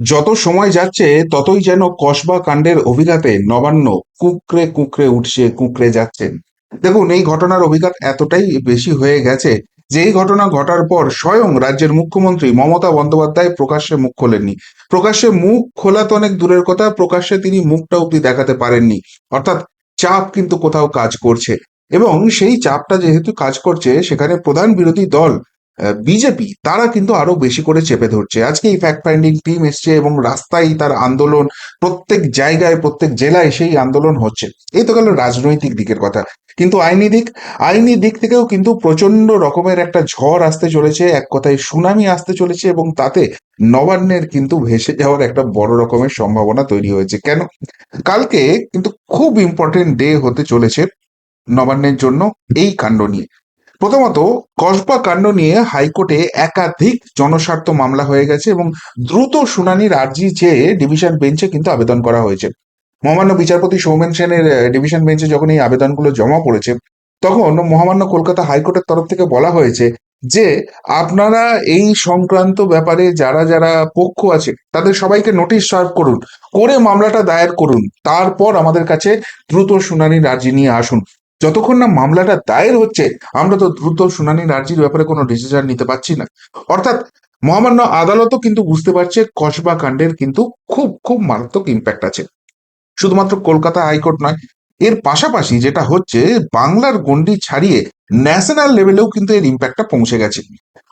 যত সময় যাচ্ছে, ততই যেন কসবা কাণ্ডের অভিঘাতে নবান্ন কুকরে কুকরে উঠছে কুকরে যাচ্ছেন দেখুন, এই ঘটনার অভিঘাত এতটাই বেশি হয়ে গেছে যে এই ঘটনা ঘটার পর স্বয়ং রাজ্যের মুখ্যমন্ত্রী মমতা বন্দ্যোপাধ্যায় প্রকাশ্যে মুখ খোলেননি। প্রকাশ্যে মুখ খোলা তো অনেক দূরের কথা, প্রকাশ্যে তিনি মুখটা অব্দি দেখাতে পারেননি। অর্থাৎ চাপ কিন্তু কোথাও কাজ করছে। এবং সেই চাপটা যেহেতু কাজ করছে, সেখানে প্রধান বিরোধী দল বিজেপি, তারা কিন্তু আরও বেশি করে চেপে ধরছে। আজকে এই ফ্যাক্ট ফাইন্ডিং টিম এসছে এবং রাস্তায় তার আন্দোলন প্রত্যেক জায়গায়, প্রত্যেক জেলায় সেই আন্দোলন হচ্ছে। এই তো গেল রাজনৈতিক দিকের কথা। কিন্তু আইনি দিক আইনি দিক থেকেও কিন্তু প্রচণ্ড রকমের একটা ঝড় আসতে চলেছে, এক কথায় সুনামি আসতে চলেছে এবং তাতে নবান্নের কিন্তু ভেসে যাওয়ার একটা বড় রকমের সম্ভাবনা তৈরি হয়েছে। কেন? কালকে কিন্তু খুব ইম্পর্টেন্ট ডে হতে চলেছে নবান্নের জন্য এই কাণ্ড নিয়ে। প্রথমত কসবা কাণ্ড নিয়ে হাইকোর্টে একাধিক জনস্বার্থ মামলা হয়ে গেছে এবং দ্রুত শুনানির আর্জি চেয়ে ডিভিশন বেঞ্চে কিন্তু আবেদন করা হয়েছে। মহামান্য বিচারপতি সৌমেন সেনের ডিভিশন বেঞ্চে যখন এই আবেদনগুলো জমা পড়েছে, তখন মহামান্য কলকাতা হাইকোর্টের তরফ থেকে বলা হয়েছে যে, আপনারা এই সংক্রান্ত ব্যাপারে যারা যারা পক্ষ আছে, তাদের সবাইকে নোটিশ সার্ভ করুন, করে মামলাটা দায়ের করুন, তারপর আমাদের কাছে দ্রুত শুনানির আর্জি নিয়ে আসুন। যতক্ষণ না মামলাটা দায়ের হচ্ছে, আমরা তো দ্রুত শুনানির আর্জির ব্যাপারে কোনো ডিসিশন নিতে পারছি না। অর্থাৎ মহামান্য আদালতও কিন্তু বুঝতে পারছে কসবা কাণ্ডের কিন্তু খুব খুব মারাত্মক ইম্প্যাক্ট আছে। শুধুমাত্র কলকাতা হাইকোর্ট নয়, এর পাশাপাশি যেটা হচ্ছে, বাংলার গণ্ডি ছাড়িয়ে ন্যাশনাল লেভেলেও কিন্তু এর ইম্প্যাক্টটা পৌঁছে গেছে।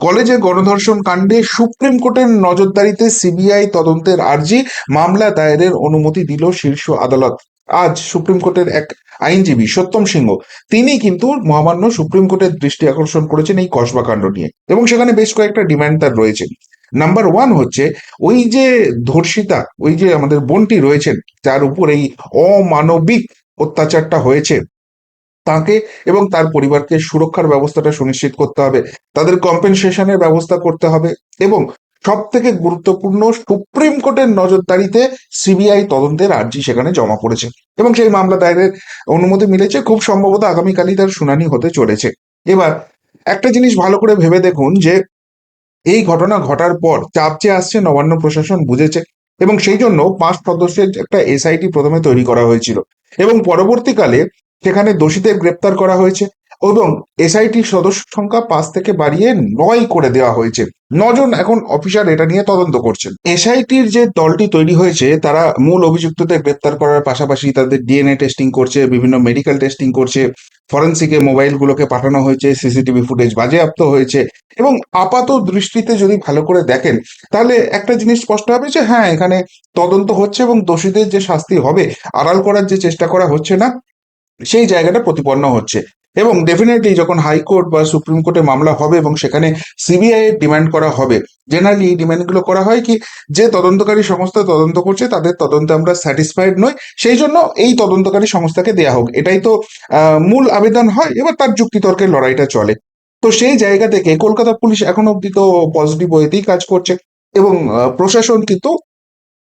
কলেজে গণধর্ষণ কাণ্ডে সুপ্রিম কোর্টের নজরদারিতে সিবিআই তদন্তের আর্জি, মামলা দায়েরের অনুমতি দিল শীর্ষ আদালত। আজ সুপ্রিম কোর্টের এক আইনজীবী সত্যম সিংহ। তিনি কিন্তু মহামান্য সুপ্রিম কোর্টের দৃষ্টি আকর্ষণ করেছেন এই কসবা কাণ্ড নিয়ে। এবং সেখানে বেশ কয়েকটা ডিমান্ড তার রয়েছে। নাম্বার ওয়ান হচ্ছে, ওই যে ধর্ষিতা, ওই যে আমাদের বোনটি রয়েছেন, যার উপর এই অমানবিক অত্যাচারটা হয়েছে, তাকে এবং তার পরিবারকে সুরক্ষার ব্যবস্থাটা সুনিশ্চিত করতে হবে। তাদের কম্পেনসেশনের ব্যবস্থা করতে হবে এবং সব থেকে গুরুত্বপূর্ণ সুপ্রিম কোর্টের নজরদারিতে সিবিআই তদন্তের আর্জি সেখানে জমা পড়েছে এবং সেই মামলা দায়েরের অনুমতি মিলেছে। খুব সম্ভবত আগামীকালই তার শুনানি হতে চলেছে। এবার একটা জিনিস ভালো করে ভেবে দেখুন যে এই ঘটনা ঘটার পর চাপ চেয়ে আসছে নবান্ন প্রশাসন বুঝেছে এবং সেই জন্য পাঁচ সদস্যের একটা এসআইটি প্রথমে তৈরি করা হয়েছিল এবং পরবর্তীকালে সেখানে দোষীদের গ্রেপ্তার করা হয়েছে। এবং এসআইটির সদস্য সংখ্যা পাঁচ থেকে বাড়িয়ে নয় করে দেওয়া হয়েছে। নজন এখন অফিসার এটা নিয়ে তদন্ত করছেন। এসআইটির যে দলটি তৈরি হয়েছে, তারা মূল অভিযুক্তদের গ্রেপ্তার করার পাশাপাশি তাদের ডিএনএ টেস্টিং করছে, বিভিন্ন মেডিকেল টেস্টিং করছে ফরেন্সিকে মোবাইলগুলোকে পাঠানো হয়েছে সিসিটিভি ফুটেজ বাজেয়াপ্ত হয়েছে এবং আপাত দৃষ্টিতে যদি ভালো করে দেখেন, তাহলে একটা জিনিস স্পষ্ট হবে যে হ্যাঁ এখানে তদন্ত হচ্ছে এবং দোষীদের যে শাস্তি হবে, আড়াল করার যে চেষ্টা করা হচ্ছে না, সেই জায়গাটা প্রতিপন্ন হচ্ছে। এবং ডেফিনেটলি যখন হাইকোর্ট বা সুপ্রিম কোর্টে মামলা হবে এবং সেখানে সিবিআই এর ডিমান্ড করা হবে জেনারেলি এই ডিমান্ডগুলো করা হয় কি, যে তদন্তকারী সংস্থা তদন্ত করছে তাদের তদন্তে আমরা স্যাটিসফাইড নই, সেই জন্য এই তদন্তকারী সংস্থাকে দেয়া হোক। এটাই তো মূল আবেদন হয়, এবার তার যুক্তিতর্কের লড়াইটা চলে। তো সেই জায়গা থেকে কলকাতা পুলিশ এখন অব্দি তো পজিটিভ ওয়েতেই কাজ করছে এবং প্রশাসন কিন্তু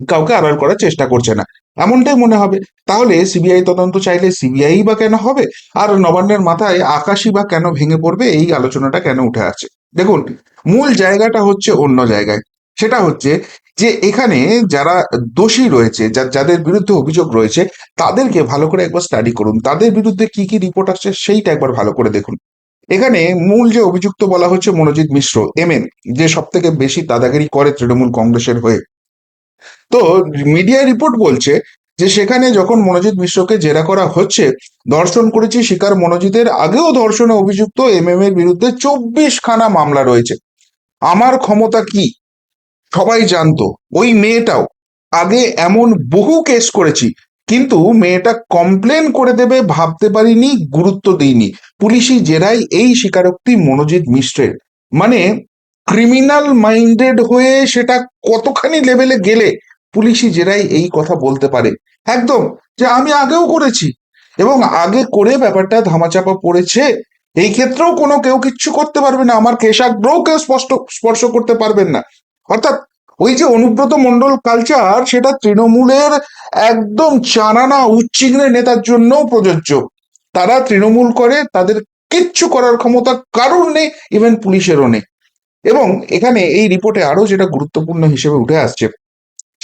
কাউকে আড়াল করার চেষ্টা করছে না। এমনটাই মনে হবে। তাহলে সিবিআই তদন্ত চাইলে সিবিআই বা কেন হবে? আর নবান্নের মাথায় আকাশই বা কেন ভেঙে পড়বে? এই আলোচনাটা কেন উঠে আসছে? দেখুন, মূল জায়গাটা হচ্ছে অন্য জায়গায়। সেটা হচ্ছে যে এখানে যারা দোষী রয়েছে যাদের বিরুদ্ধে অভিযোগ রয়েছে, তাদেরকে ভালো করে একবার স্টাডি করুন। তাদের বিরুদ্ধে কি কি রিপোর্ট আসছে, সেইটা একবার ভালো করে দেখুন। এখানে মূল যে অভিযুক্ত বলা হচ্ছে মনোজিৎ মিশ্র, এম যে সব থেকে বেশি দাদাগিরি করে তৃণমূল কংগ্রেসের হয়ে। তো মিডিয়া রিপোর্ট বলছে যে সেখানে যখন মনোজিৎ মিশ্রকে জেরা করা হচ্ছে, ধর্ষণ করেছি শিকার মনোজিতের আগেও ধর্ষণে অভিযুক্ত এম এম এর বিরুদ্ধে চব্বিশ খানা মামলা রয়েছে। আমার ক্ষমতা কি? সবাই জানতো, ওই মেয়েটাও। আগে এমন বহু কেস করেছি, কিন্তু মেয়েটা কমপ্লেন করে দেবে ভাবতে পারিনি, গুরুত্ব দিইনি। পুলিশি জেরাই এই স্বীকারোক্তি মনোজিৎ মিশ্রের। মানে ক্রিমিনাল মাইন্ডেড হয়ে সেটা কতখানি লেভেলে গেলে পুলিশি জেরাই এই কথা বলতে পারে? একদম, যে আমি আগেও করেছি। এবং আগে করে ব্যাপারটা ধামাচাপা পড়েছে, এই ক্ষেত্রেও কোনো কেউ কিচ্ছু করতে পারবে না। আমার কেশাগ্রহ কেউ স্পষ্ট, স্পর্শ করতে পারবেন না। অর্থাৎ ওই যে অনুব্রত মন্ডল কালচার সেটা তৃণমূলের একদম চানানা, উচ্চিগ্নে নেতার জন্য প্রযোজ্য। তারা তৃণমূল করে, তাদের কিচ্ছু করার ক্ষমতা কারোর নেই ইভেন পুলিশেরও নেই। এবং এখানে এই রিপোর্টে আরও যেটা গুরুত্বপূর্ণ হিসেবে উঠে আসছে,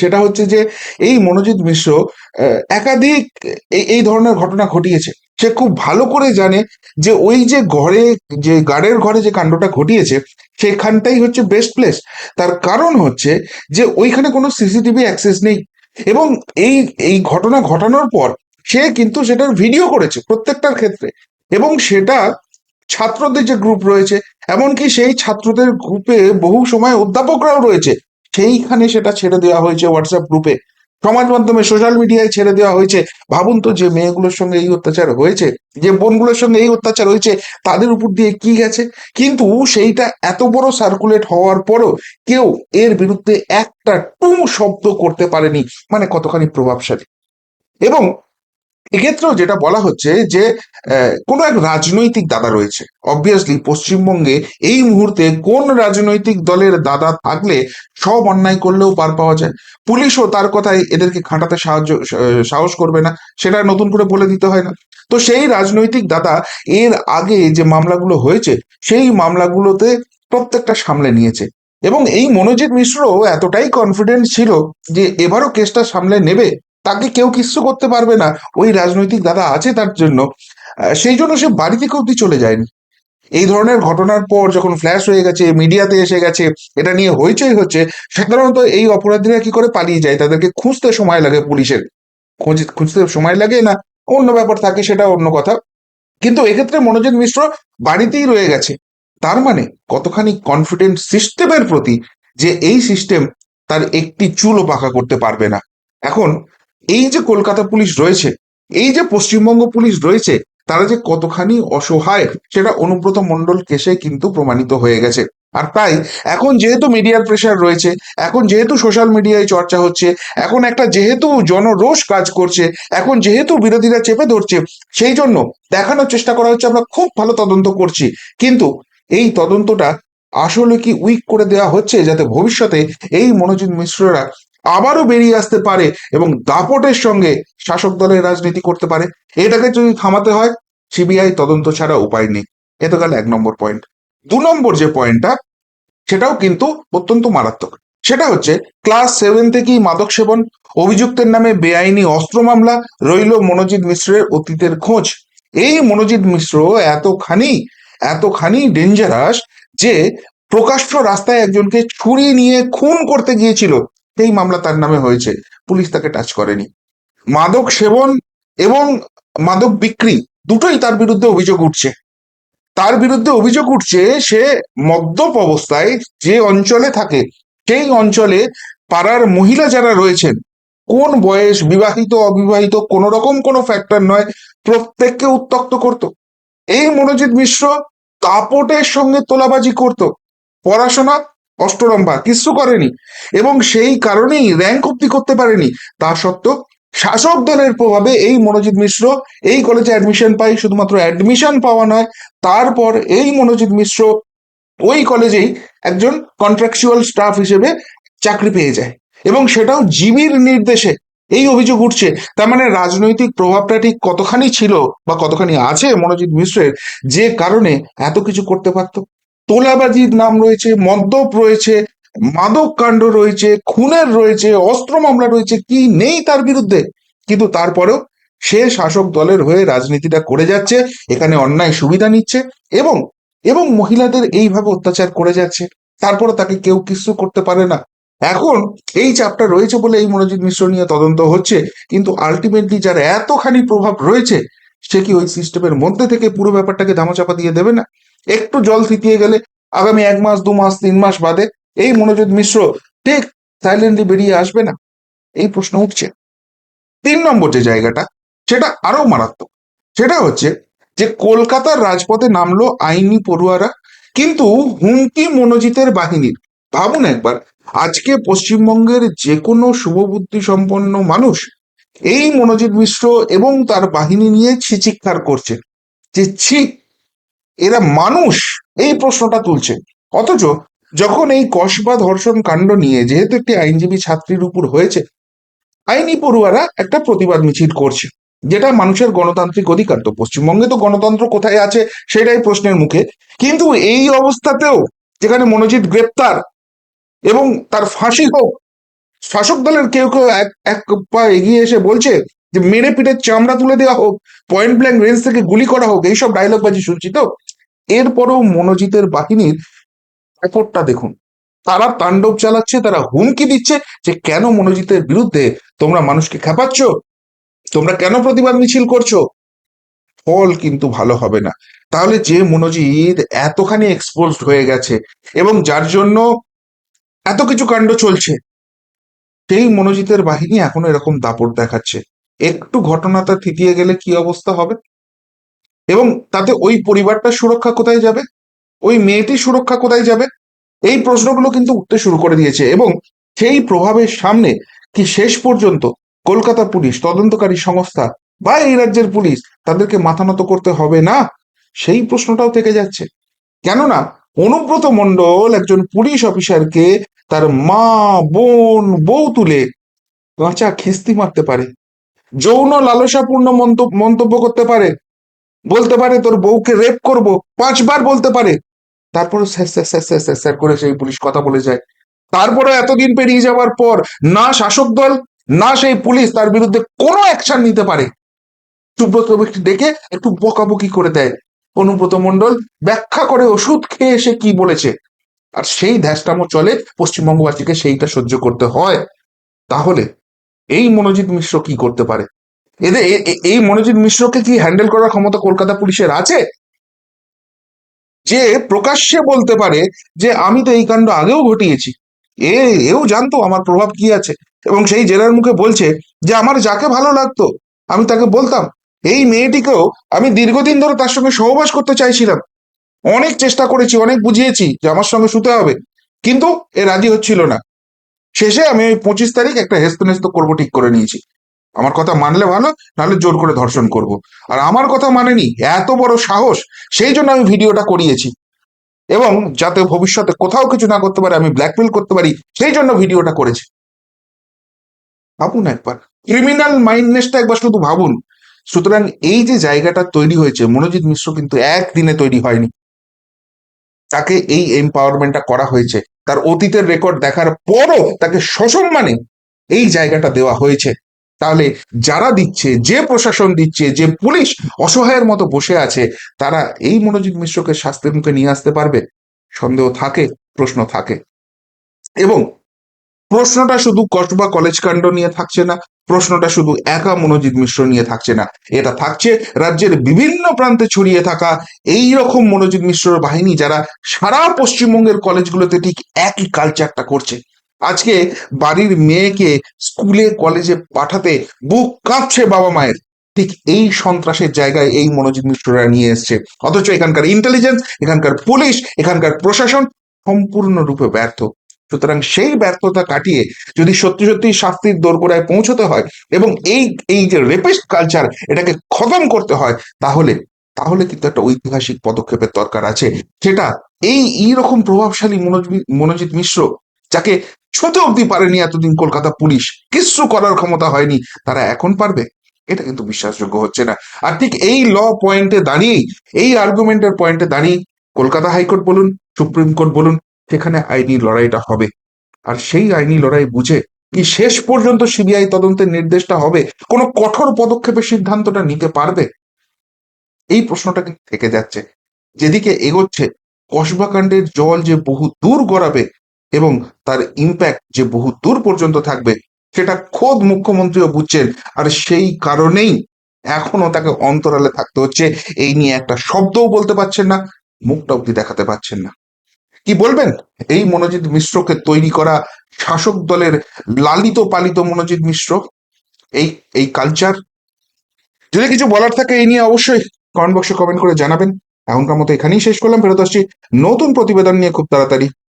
সেটা হচ্ছে যে এই মনোজিৎ মিশ্র একাধিক এই ধরনের ঘটনা ঘটিয়েছে। সে খুব ভালো করে জানে যে ওই যে ঘরে, যে গার্ডের ঘরে যে কাণ্ডটা ঘটিয়েছে, সেখানটাই হচ্ছে বেস্ট প্লেস তার কারণ হচ্ছে যে ওইখানে কোনো সিসিটিভি অ্যাক্সেস নেই এবং এই এই ঘটনা ঘটানোর পর সে কিন্তু সেটার ভিডিও করেছে প্রত্যেকটার ক্ষেত্রে এবং সেটা ছাত্রদের যে গ্রুপ রয়েছে, এমনকি সেই ছাত্রদের গ্রুপে বহু সময় অধ্যাপকরাও রয়েছে। সেইখানে সেটা ছেড়ে দেওয়া হয়েছে হোয়াটসঅ্যাপ গ্রুপে সমাজ মাধ্যমে সোশ্যাল মিডিয়ায় ছেড়ে দেওয়া হয়েছে। ভাবুন তো যে মেয়েগুলোর সঙ্গে এই অত্যাচার হয়েছে, যে বোনগুলোর সঙ্গে এই অত্যাচার হয়েছে, তাদের উপর দিয়ে কি গেছে? কিন্তু সেইটা এত বড় সার্কুলেট হওয়ার পরও কেউ এর বিরুদ্ধে একটা টু শব্দ করতে পারেনি মানে কতখানি প্রভাবশালী। এবং এক্ষেত্রেও যেটা বলা হচ্ছে যে কোনো এক রাজনৈতিক দাদা রয়েছে। অবভিয়াসলি পশ্চিমবঙ্গে এই মুহূর্তে কোন রাজনৈতিক দলের দাদা থাকলে সব অন্যায় করলেও পার পাওয়া যায়? পুলিশও তার কথায় এদেরকে খাটাতে সাহায্য সাহস করবে না। সেটা নতুন করে বলে দিতে হয় না। তো সেই রাজনৈতিক দাদা এর আগে যে মামলাগুলো হয়েছে, সেই মামলাগুলোতে প্রত্যেকটা সামলে নিয়েছে। এবং এই মনোজিৎ মিশ্র এতটাই কনফিডেন্ট ছিল যে এবারও কেসটা সামলে নেবে তাকে কেউ কিচ্ছু করতে পারবে না। ওই রাজনৈতিক দাদা আছে তার জন্য। সেই জন্য সে বাড়ি থেকে অব্দি চলে যায়নি। এই ধরনের ঘটনার পর যখন ফ্ল্যাশ হয়ে গেছে মিডিয়াতে এসে গেছে, এটা নিয়ে হইচই হচ্ছে, সাধারণত এই অপরাধীরা কি করে পালিয়ে যায়? তাদেরকে খুঁজতে সময় লাগে পুলিশের। খোঁজ খুঁজতে সময় লাগে না। অন্য ব্যাপার থাকে, সেটা অন্য কথা। কিন্তু এক্ষেত্রে মনোজিৎ মিশ্র বাড়িতেই রয়ে গেছে। তার মানে কতখানি কনফিডেন্ট সিস্টেমের প্রতি যে এই সিস্টেম তার একটি চুলও পাকা করতে পারবে না। এখন এই যে কলকাতা পুলিশ রয়েছে, এই যে পশ্চিমবঙ্গ পুলিশ রয়েছে, তারা যে কতখানি অসহায়, সেটা অনুব্রত মণ্ডল কেসে কিন্তু প্রমাণিত হয়ে গেছে। আর তাই, এখন যেহেতু মিডিয়ার প্রেশার রয়েছে, এখন যেহেতু সোশ্যাল মিডিয়ায় চর্চা হচ্ছে, এখন একটা যেহেতু জনরোষ কাজ করছে, এখন যেহেতু বিরোধীরা চেপে ধরছে, সেই জন্য দেখানোর চেষ্টা করা হচ্ছে, আমরা খুব ভালো তদন্ত করছি। কিন্তু এই তদন্তটা আসলে কি উইক করে দেওয়া হচ্ছে, যাতে ভবিষ্যতে এই মনোজিৎ মিশ্ররা আবারও বেরিয়ে আসতে পারে এবং দাপটের সঙ্গে শাসক দলের রাজনীতি করতে পারে। এটাকে যদি থামাতে হয়, সিবিআই তদন্ত ছাড়া উপায় নেই। এ তো গেল এক নম্বর পয়েন্ট দু নম্বর যে পয়েন্টটা সেটাও কিন্তু অত্যন্ত মারাত্মক। সেটা হচ্ছে ক্লাস সেভেন থেকেই মাদক সেবন, অভিযুক্তের নামে বেআইনি অস্ত্র মামলা, রইল মনোজিৎ মিশ্রের অতীতের খোঁজ। এই মনোজিৎ মিশ্র এতখানি এতখানি ডেঞ্জারাস যে প্রকাশ্য রাস্তায় একজনকে ছুরি নিয়ে খুন করতে গিয়েছিল। সেই মামলা তার নামে হয়েছে। পুলিশ তাকে টাচ করেনি। মাদক সেবন এবং মাদক বিক্রি দুটোই তার বিরুদ্ধে অভিযোগ উঠছে। তার বিরুদ্ধে অভিযোগ উঠছে, সে মদ্যপ অবস্থায় যে অঞ্চলে থাকে, সেই অঞ্চলে পাড়ার মহিলা যারা রয়েছেন, কোন বয়স, বিবাহিত, অবিবাহিত কোন রকম কোনো ফ্যাক্টর নয়, প্রত্যেককে উত্তক্ত করত। এই মনোজিৎ মিশ্র দাপটের সঙ্গে তোলাবাজি করত। পড়াশোনা অষ্টরম্ভা, কিচ্ছু করেনি। এবং সেই কারণেই র্যাঙ্ক অব্দি করতে পারেনি। তা সত্ত্বেও শাসক দলের প্রভাবে এই মনোজিৎ মিশ্র এই কলেজে অ্যাডমিশন পাই শুধুমাত্র অ্যাডমিশন পাওয়া নয়, তারপর এই মনোজিৎ মিশ্র ওই কলেজেই একজন কন্ট্রাকচুয়াল স্টাফ হিসেবে চাকরি পেয়ে যায়। এবং সেটাও জিবির নির্দেশে এই অভিযোগ উঠছে। তার মানে রাজনৈতিক প্রভাবটা ঠিক কতখানি ছিল বা কতখানি আছে মনোজিৎ মিশ্রের, যে কারণে এত কিছু করতে পারত? তোলাবাজির নাম রয়েছে, মদ্যপ রয়েছে, মাদক কাণ্ড রয়েছে, খুনের রয়েছে, অস্ত্র মামলা রয়েছে, কি নেই তার বিরুদ্ধে? কিন্তু তারপরেও সে শাসক দলের হয়ে রাজনীতিটা করে যাচ্ছে, এখানে অন্যায় সুবিধা নিচ্ছে এবং এবং মহিলাদের এইভাবে অত্যাচার করে যাচ্ছে। তারপরে তাকে কেউ কিছু করতে পারে না। এখন এই চাপটা রয়েছে বলে এই মনোজিৎ মিশ্র নিয়ে তদন্ত হচ্ছে, কিন্তু আলটিমেটলি যার এতখানি প্রভাব রয়েছে, সে কি ওই সিস্টেমের মধ্যে থেকে পুরো ব্যাপারটাকে ধামাচাপা দিয়ে দেবে না? একটু জল থিতিয়ে গেলে আগামী এক মাস, দু মাস, তিন মাস বাদে এই মনোজিৎ মিশ্র ঠিক সাইলেন্টলি বেরিয়ে আসবে না? এই প্রশ্ন উঠছে। তিন নম্বর যে জায়গাটা, সেটা আরও মারাত্মক। সেটা হচ্ছে যে কলকাতার রাজপথে নামলো আইনি পড়ুয়ারা, কিন্তু হুমকি মনোজিতের বাহিনীর ভাবুন একবার, আজকে পশ্চিমবঙ্গের যে কোনো শুভবুদ্ধি সম্পন্ন মানুষ এই মনোজিৎ মিশ্র এবং তার বাহিনী নিয়ে ছিচিৎকার করছে। যে ছি এরা মানুষ? এই প্রশ্নটা তুলছে। অথচ যখন এই কসবা ধর্ষণ কাণ্ড নিয়ে যেহেতু একটি আইনজীবী ছাত্রীর উপর হয়েছে, আইনি পড়ুয়ারা একটা প্রতিবাদ মিছিল করছে, যেটা মানুষের গণতান্ত্রিক অধিকার তো। পশ্চিমবঙ্গে তো গণতন্ত্র কোথায় আছে সেটাই প্রশ্নের মুখে। কিন্তু এই অবস্থাতেও যেখানে মনোজিৎ গ্রেপ্তার এবং তার ফাঁসি হোক, শাসক দলের কেউ কেউ এক এক পা এগিয়ে এসে বলছে যে মেরে পিঠে চামড়া তুলে দেওয়া হোক পয়েন্ট ব্ল্যাঙ্ক রেঞ্জ থেকে গুলি করা হোক, এইসব ডায়লগ বাজি শুনছি তো? এরপরেও মনোজিতের বাহিনীর ব্যাপারটা দেখুন। তারা তাণ্ডব চালাচ্ছে, তারা হুমকি দিচ্ছে যে কেন মনোজিতের বিরুদ্ধে তোমরা মানুষকে খেপাচ্ছ? তোমরা কেন প্রতিবাদ মিছিল করছ? ফল কিন্তু ভালো হবে না। তাহলে যে মনোজিৎ এতখানি এক্সপোজড হয়ে গেছে এবং যার জন্য এত কিছু কাণ্ড চলছে, সেই মনোজিতের বাহিনী এখনও এরকম দাপট দেখাচ্ছে। একটু ঘটনাটা থিতিয়ে গেলে কি অবস্থা হবে? এবং তাতে ওই পরিবারটা সুরক্ষা কোথায় যাবে? ওই মেয়েটি সুরক্ষা কোথায় যাবে? এই প্রশ্নগুলো কিন্তু উঠতে শুরু করে দিয়েছে এবং সেই প্রভাবের সামনে কি শেষ পর্যন্ত কলকাতা পুলিশ, তদন্তকারী সংস্থা বা এই রাজ্যের পুলিশ তাদেরকে মাথা নত করতে হবে না? সেই প্রশ্নটাও থেকে যাচ্ছে। কেননা অনুব্রত মণ্ডল একজন পুলিশ অফিসারকে তার মা, বোন, বউ তুলে কাঁচা খিস্তি মারতে পারে, যৌন লালসাপূর্ণ মন্ত- মন্তব্য করতে পারে বলতে পারে, তোর বউকে রেপ করব, পাঁচবার বলতে পারে। তারপরে sir sir sir sir sir sir করে সেই পুলিশ কথা বলে যায়। তারপরে এতদিন পেরিয়ে যাওয়ার পর না শাসক দল, না সেই পুলিশ তার বিরুদ্ধে কোনো অ্যাকশন নিতে পারে। সুব্রত ডেকে একটু বকাবকি করে দেয়। অনুব্রত মণ্ডল ব্যাখ্যা করে ওষুধ খেয়ে এসে কি বলেছে। আর সেই ধ্যাসটামো চলে, পশ্চিমবঙ্গবাসীকে সেইটা সহ্য করতে হয়। তাহলে এই মনোজিৎ মিশ্র কি করতে পারে? এদের এই মনোজিৎ মিশ্রকে কি হ্যান্ডেল করার ক্ষমতা কলকাতা পুলিশের আছে? যে প্রকাশ্যে বলতে পারে যে আমি তো এই কাণ্ড আগেও ঘটিয়েছি। এ, এও জানতো আমার প্রভাব কি আছে। এবং সেই জেলার মুখে বলছে যে আমার যাকে ভালো লাগতো, আমি তাকে বলতাম, এই মেয়েটিকেও আমি দীর্ঘদিন ধরে তার সঙ্গে সহবাস করতে চাইছিলাম। অনেক চেষ্টা করেছি, অনেক বুঝিয়েছি যে আমার সঙ্গে শুতে হবে, কিন্তু এ রাজি হচ্ছিল না। শেষে আমি ওই পঁচিশ তারিখ একটা হেস্তনেস্ত করব ঠিক করে নিয়েছি। আমার কথা মানলে ভালো, নাহলে জোর করে ধর্ষণ করব। আর আমার কথা মানেনি, এত বড় সাহস, সেই জন্য আমি ভিডিওটা করিয়েছি। এবং যাতে ভবিষ্যতে কোথাও কিছু না করতে পারে, আমি ব্ল্যাকমেল করতে পারি, সেই জন্য ভিডিওটা করেছি। ভাবুন একবার ক্রিমিনাল মাইন্ডনেসটা একবার শুধু ভাবুন। সুতরাং এই যে জায়গাটা তৈরি হয়েছে, মনোজিৎ মিশ্র কিন্তু একদিনে তৈরি হয়নি। তাকে এই এম্পাওয়ারমেন্টটা করা হয়েছে। তার অতীতের রেকর্ড দেখার পরও তাকে সসম্মানে এই জায়গাটা দেওয়া হয়েছে। তাহলে যারা দিচ্ছে, যে প্রশাসন দিচ্ছে, যে পুলিশ অসহায়ের মতো বসে আছে, তারা এই মনোজিৎ মিশ্রকে শাস্তির মুখে নিয়ে আসতে পারবে? সন্দেহ থাকে, প্রশ্ন থাকে। এবং প্রশ্নটা শুধু কসবা কলেজ কাণ্ড নিয়ে থাকছে না, প্রশ্নটা শুধু একা মনোজিৎ মিশ্র নিয়ে থাকছে না। এটা থাকছে রাজ্যের বিভিন্ন প্রান্তে ছড়িয়ে থাকা এই রকম মনোজিৎ মিশ্রর বাহিনী যারা সারা পশ্চিমবঙ্গের কলেজগুলোতে ঠিক একই কালচারটা করছে। আজকে বাড়ির মেয়েকে স্কুলে, কলেজে পাঠাতে বুক কাঁপছে বাবা মায়ের। ঠিক এই সন্ত্রাসের জায়গায় এই মনোজিৎ মিশ্ররা নিয়ে এসছে। অথচ এখানকার ইন্টেলিজেন্স এখানকার পুলিশ এখানকার প্রশাসন সম্পূর্ণরূপে ব্যর্থ। সুতরাং সেই ব্যর্থতা কাটিয়ে যদি সত্যি সত্যি শাস্তির দোরগোড়ায় পৌঁছতে হয় এবং এই এই যে রেপিস্ট কালচার এটাকে খতম করতে হয়, তাহলে তাহলে কিন্তু একটা ঐতিহাসিক পদক্ষেপের দরকার আছে। সেটা এই এইরকম প্রভাবশালী মনোজি- মনোজিৎ মিশ্র, যাকে ছুতে অব্দি পারেনি এতদিন কলকাতা পুলিশ। কিচ্ছু করার ক্ষমতা হয়নি। তারা এখন পারবে? এটা কিন্তু বিশ্বাসযোগ্য হচ্ছে না। আর ঠিক এই ল পয়েন্টে দাঁড়িয়েই, এই আর্গুমেন্টের পয়েন্টে দাঁড়িয়ে কলকাতা হাইকোর্ট বলুন, সুপ্রিম কোর্ট বলুন, সেখানে আইনি লড়াইটা হবে। আর সেই আইনি লড়াই বুঝে কি শেষ পর্যন্ত সিবিআই তদন্তের নির্দেশটা হবে? কোনো কঠোর পদক্ষেপের সিদ্ধান্তটা নিতে পারবে? এই প্রশ্নটা কিন্তু থেকে যাচ্ছে। যেদিকে এগোচ্ছে, কসবাকাণ্ডের জল যে বহু দূর গড়াবে এবং তার ইম্প্যাক্ট যে বহু দূর পর্যন্ত থাকবে, সেটা খোদ মুখ্যমন্ত্রীও বুঝছেন। আর সেই কারণেই এখনও তাকে অন্তরালে থাকতে হচ্ছে। এই নিয়ে একটা শব্দও বলতে পারছেন না, মুখটা অব্দি দেখাতে পারছেন না। কি বলবেন? এই মনোজিৎ মিশ্রকে তৈরি করা শাসক দলের লালিত পালিত মনোজিৎ মিশ্র, এই এই কালচার যদি কিছু বলার থাকে এই নিয়ে অবশ্যই কমেন্ট বক্সে কমেন্ট করে জানাবেন। এখনকার মতো এখানেই শেষ করলাম। ফেরত আসছি নতুন প্রতিবেদন নিয়ে খুব তাড়াতাড়ি।